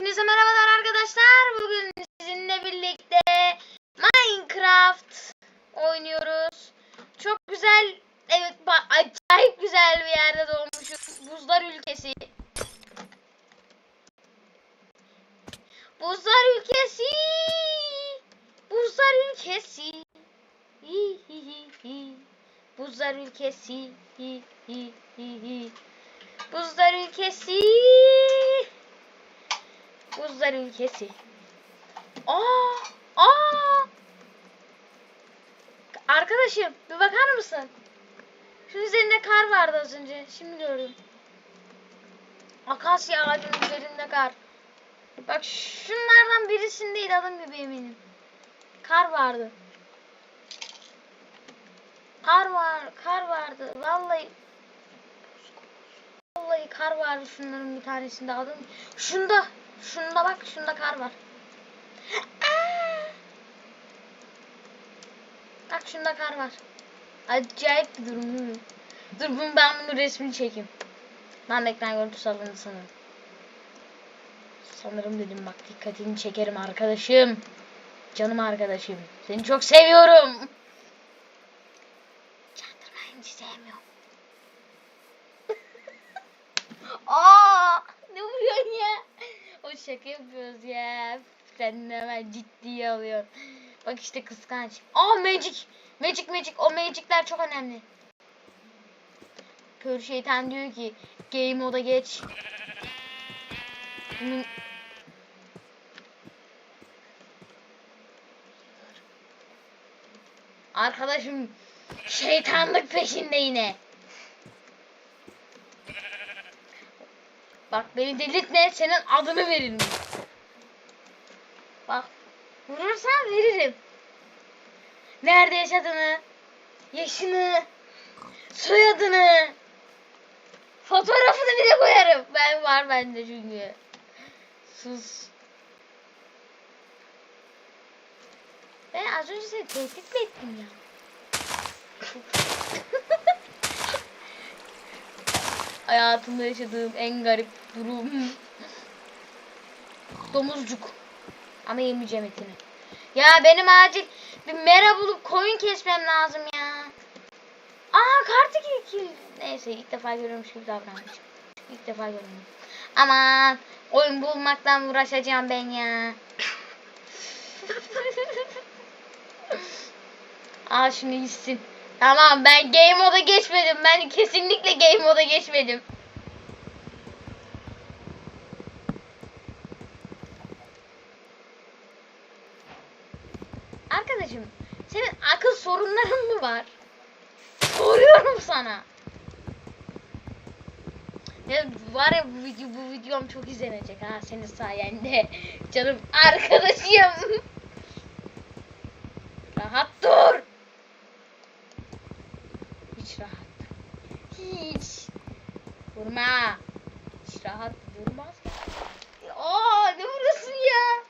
Hepinize merhabalar arkadaşlar. Bugün sizinle birlikte Minecraft oynuyoruz. Çok güzel, evet acayip güzel bir yerde doğmuşum. Buzlar ülkesi. Buzlar ülkesi. Buzlar ülkesi. Hi hi hi hi. Buzlar ülkesi. Hi hi hi hi. Buzlar ülkesi. Buzlar ülkesi. Aa! Aa! Arkadaşım bir bakar mısın? Şu üzerinde kar vardı az önce. Şimdi gördüm. Akasya ağacının üzerinde kar. Bak şunlardan birisindeydi adım gibi eminim. Kar vardı. Kar var, kar vardı. Vallahi Vallahi kar vardı şunların bir tanesinde adım. Şunda, şunda bak, şunda kar var. Aa! Bak şunda kar var. Acayip bir durum değil? Dur bunu ben bunu resmini çekeyim. Ben ekran görüntüsü alındı sanırım. Sanırım dedim bak dikkatini çekerim arkadaşım. Canım arkadaşım. Seni çok seviyorum. Çaktırmayın hiç sevmiyorum. Aa, ne vuruyorsun ya? O şaka yapıyoruz ya. Sen hemen ciddiye alıyorsun. Bak işte kıskanç. Aa magic. Magic magic. O magicler çok önemli. Kör şeytan diyor ki game moda geç. Bunun- Arkadaşım şeytanlık peşinde yine. Bak beni delirtme senin adını veririm. Bak vurursan veririm. Nerede yaşadığını, yaşını, soyadını, fotoğrafını bile koyarım. Ben var bende çünkü. Sus. Ben az önce seni tehdit mi ettim ya? Hayatımda yaşadığım en garip durum. Domuzcuk. Ama yemeyeceğim etini. Ya benim acil bir mera bulup koyun kesmem lazım ya. Aa kartı ki. Neyse ilk defa görüyormuş gibi davranmış. İlk defa görüyorum. Aman oyun bulmaktan uğraşacağım ben ya. Aa şunu gitsin. Tamam ben game moda geçmedim. Ben kesinlikle game moda geçmedim. Arkadaşım senin akıl sorunların mı var? Soruyorum sana. Ya var ya bu video bu videom çok izlenecek ha senin sayende. Canım arkadaşım. Rahat dur. Hiç rahat. Hiç. Vurma. Hiç rahat durmaz. Aa ne vuruyorsun ya?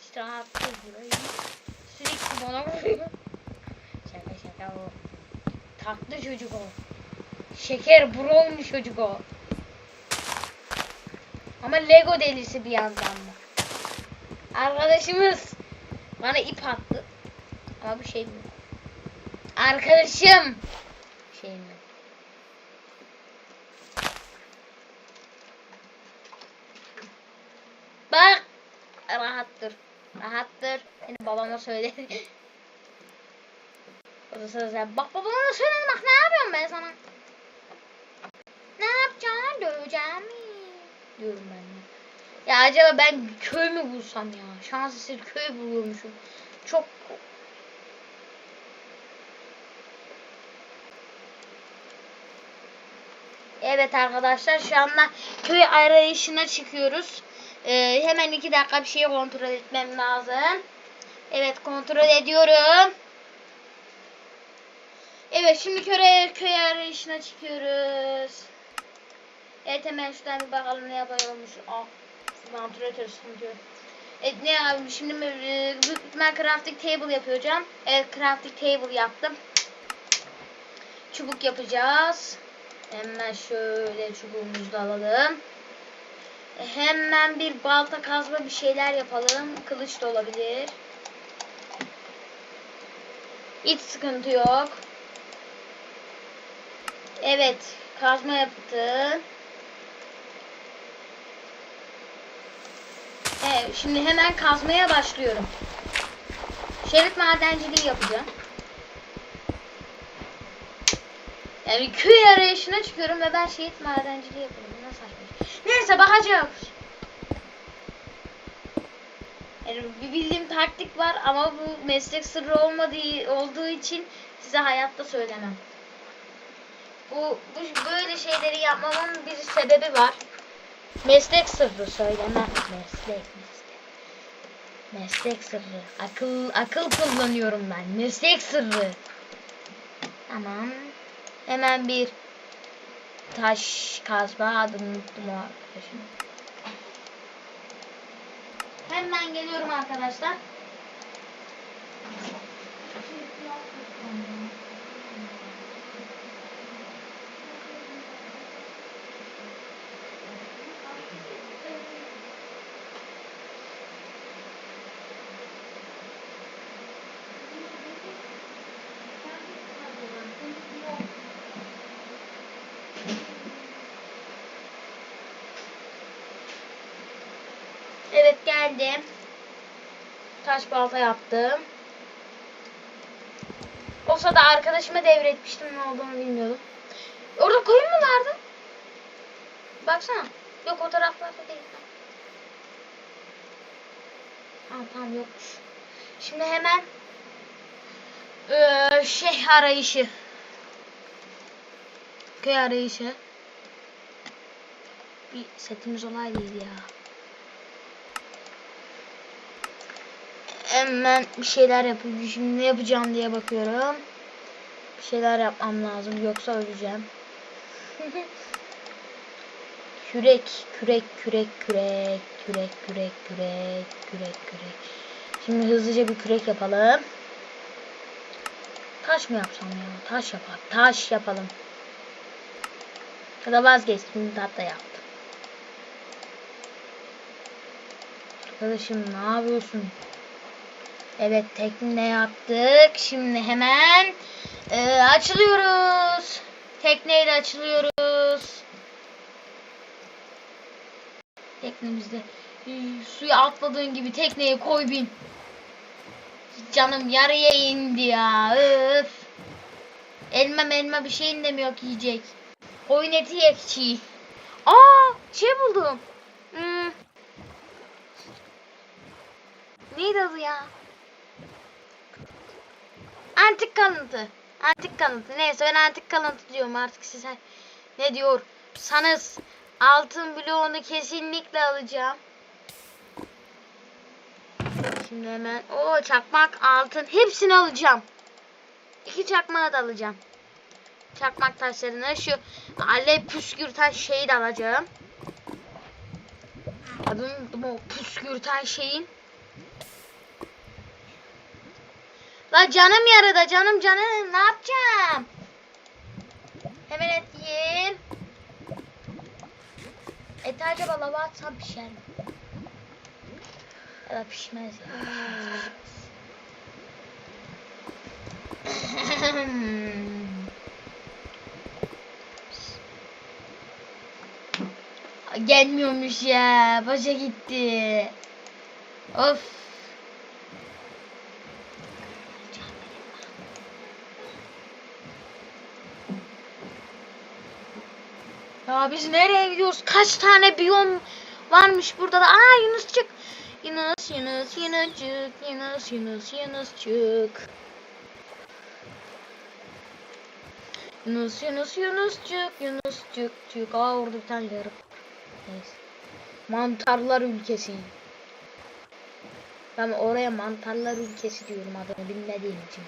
Hiç rahat değil. Sürekli bana vuruyor. Şaka şaka o. Tatlı çocuk o. Şeker brownie çocuk o. Ama Lego delisi bir yandan da. Arkadaşımız bana ip attı. Ama bu şey mi? Arkadaşım. Şey mi? Bak. Rahat dur. Rahat dur. Seni babama söyle. o da sana bak babama söyle bak ne yapıyorum ben sana. Ne yapacağını döveceğim? Diyorum ben de. Ya acaba ben köy mü bulsam ya? Şans eseri köy buluyormuşum. Çok Evet arkadaşlar şu anda köy arayışına çıkıyoruz. Ee, hemen iki dakika bir şeyi kontrol etmem lazım. Evet kontrol ediyorum. Evet şimdi köy, köy arayışına çıkıyoruz. Evet hemen şuradan bir bakalım ne yapıyormuş. Ah vantilatör sıkıntı. Evet ne abi şimdi e, büyük crafting table yapacağım. Evet crafting table yaptım. Çubuk yapacağız. Hemen şöyle çubuğumuzu da alalım. Hemen bir balta kazma bir şeyler yapalım. Kılıç da olabilir. Hiç sıkıntı yok. Evet. Kazma yaptı. Evet, şimdi hemen kazmaya başlıyorum. Şerit madenciliği yapacağım. Yani köy arayışına çıkıyorum ve ben şehit madenciliği yapıyorum. Nasıl saçma. şey. Neyse bakacağız. Yani bir bildiğim taktik var ama bu meslek sırrı olmadığı olduğu için size hayatta söylemem. Bu, bu böyle şeyleri yapmamın bir sebebi var. Meslek sırrı söylemem. Meslek meslek. Meslek sırrı. Akıl akıl kullanıyorum ben. Meslek sırrı. Tamam. Hemen bir taş kazma adını unuttum o arkadaşım. Hemen geliyorum arkadaşlar. Evet geldim. Taş balta yaptım. O sırada arkadaşıma devretmiştim ne olduğunu bilmiyordum. Orada koyun mu vardı? Baksana. Yok o taraflarda değil. Ha, tamam yokmuş. Şimdi hemen eee, şey arayışı. Köy arayışı. Bir setimiz olaydıydı ya. Hemen bir şeyler yapayım. Şimdi ne yapacağım diye bakıyorum. Bir şeyler yapmam lazım yoksa öleceğim. kürek, kürek, kürek, kürek, kürek, kürek, kürek, kürek, kürek. Şimdi hızlıca bir kürek yapalım. Taş mı yapsam ya? Taş yapalım. Taş yapalım. Ya da vazgeçtim. Tahta yaptım. Arkadaşım ne yapıyorsun? Evet tekne yaptık. Şimdi hemen e, açılıyoruz. Tekneyle açılıyoruz. Teknemizde e, suya atladığın gibi tekneye koy bin. Canım yarıya indi ya. Öf. Elma elma bir şeyin de mi yok yiyecek? Koyun eti yekçi. Aa şey buldum. Hmm. Neydi adı ya? Antik kalıntı. Antik kalıntı. Neyse ben antik kalıntı diyorum artık size. Ne diyor? Sanız altın bloğunu kesinlikle alacağım. Şimdi hemen o çakmak altın hepsini alacağım. İki çakmağı da alacağım. Çakmak taşlarını şu alev püskürten şeyi de alacağım. Unuttum o püskürten şeyin. La canım yarıda canım canım ne yapacağım? Hemen et yiyeyim. Et acaba lava atsam pişer mi? Ya pişmez ya. Gelmiyormuş ya. Başa gitti. Of. Ya biz nereye gidiyoruz? Kaç tane biyom varmış burada da. Aa Yunus çık. Yunus Yunus Yunuscuk Yunus Yunus Yunuscuk. Yunus Yunus Yunuscuk Yunuscuk cuk. Aa orada bir tane yarık. Neyse. Mantarlar ülkesi. Ben oraya mantarlar ülkesi diyorum adını bilmediğim için.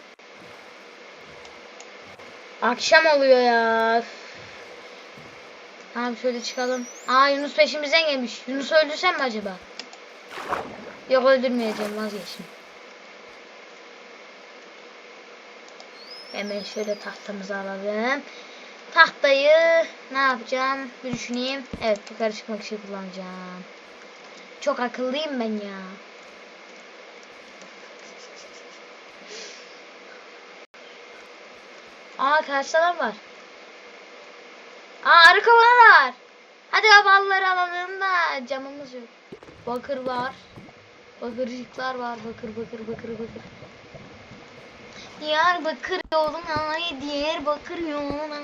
Akşam oluyor ya. Tamam şöyle çıkalım. Aa Yunus peşimizden gelmiş. Yunus öldürsem mi acaba? Yok öldürmeyeceğim vazgeçtim. Hemen şöyle tahtamızı alalım. Tahtayı ne yapacağım? Bir düşüneyim. Evet yukarı çıkmak için kullanacağım. Çok akıllıyım ben ya. Aa karşılar var. Aa arı kovanı var. Hadi havalıları alalım da camımız yok. Bakır var. Bakırcıklar var. Bakır bakır bakır bakır. Diyarbakır yoluna, ay Diyarbakır yoluna.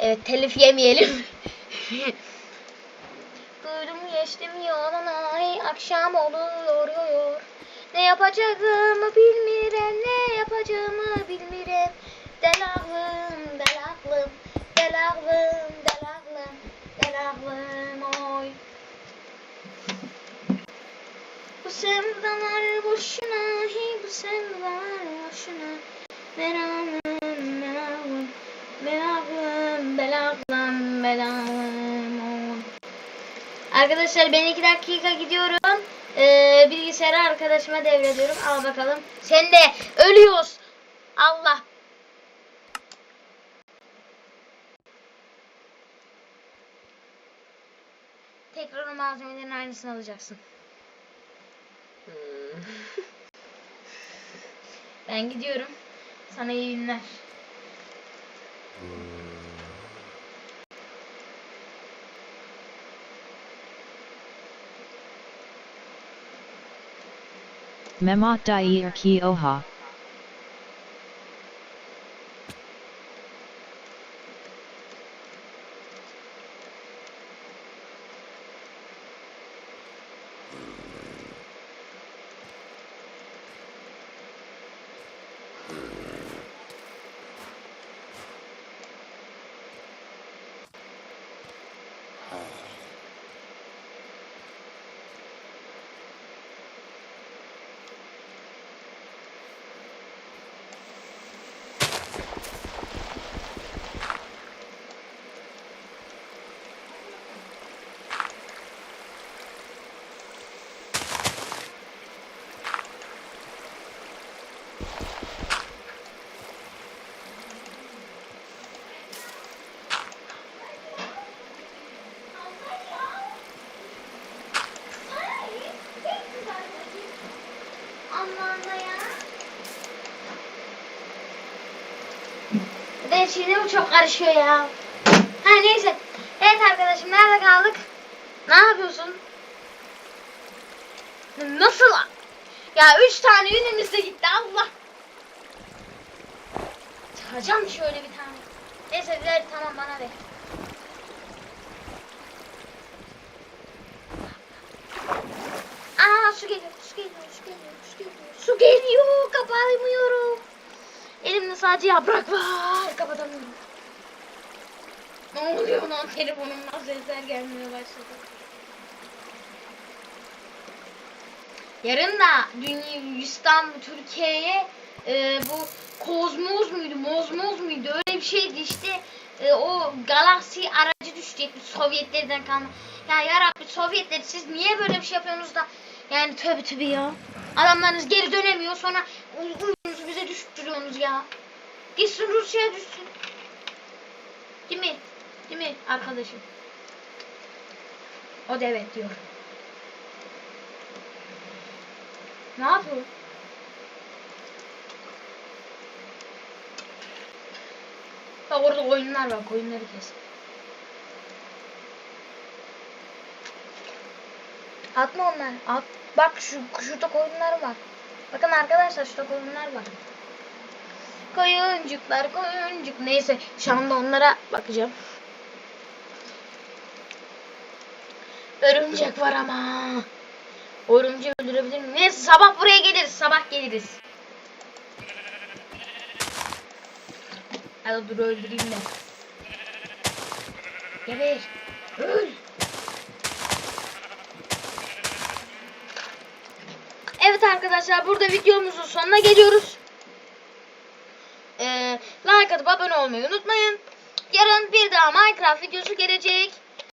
Evet telif yemeyelim. Duydum geçtim yoluna, akşam oluyor yoyor. Ne yapacağımı bilmirem, ne yapacağımı bilmirem. Delaklım, delaklım, delaklım, delaklım, delaklım oy. Bu sevdalar boşuna, hey bu sevdalar boşuna. Meraklım, meraklım, meraklım, belaklım, belaklım oy. Arkadaşlar ben iki dakika gidiyorum. Ee, bilgisayarı arkadaşıma devrediyorum. Al bakalım. Sen de ölüyoruz. Allah. Tekrar o malzemelerin aynısını alacaksın. Hmm. ben gidiyorum. Sana iyi günler. Memot Dair Ki Oha. Allah'ım ya. Ben şimdi bu çok karışıyor ya. Ha neyse. Evet arkadaşım nerede kaldık? Ne yapıyorsun? Nasıl? Ya üç tane yünümüz de gitti Allah. Çıkacağım şöyle bir tane. Neyse ver tamam bana ver. Aa su geliyor, su geliyor, su geliyor, su geliyor. Su geliyor, kapatamıyorum. Elimde sadece yaprak var, kapatamıyorum. Ne oluyor lan telefonumdan sesler gelmeye başladı. Yarın da dünya İstanbul Türkiye'ye e, bu kozmoz muydu, mozmoz muydu öyle bir şeydi işte e, o galaksi aracı düşecek Sovyetlerden kalma. Ya yarabbi Sovyetler siz niye böyle bir şey yapıyorsunuz da yani tövbe tövbe ya. Adamlarınız geri dönemiyor sonra düşürüyorsunuz ya. Gitsin Rusya'ya düşsün. Değil mi? Değil mi arkadaşım? O da evet diyor. Ne yapıyor? Bak orada koyunlar var. Koyunları kes. Atma onları. At. Bak şu şurada koyunlar var. Bakın arkadaşlar şurada koyunlar var. Koyuncuklar koyuncuk. Neyse şu anda onlara bakacağım. Örümcek var ama. Örümceği öldürebilir miyim? Neyse sabah buraya geliriz. Sabah geliriz. Hadi dur öldüreyim de. Geber. Öl. Evet arkadaşlar burada videomuzun sonuna geliyoruz. Abone olmayı unutmayın. Yarın bir daha Minecraft videosu gelecek.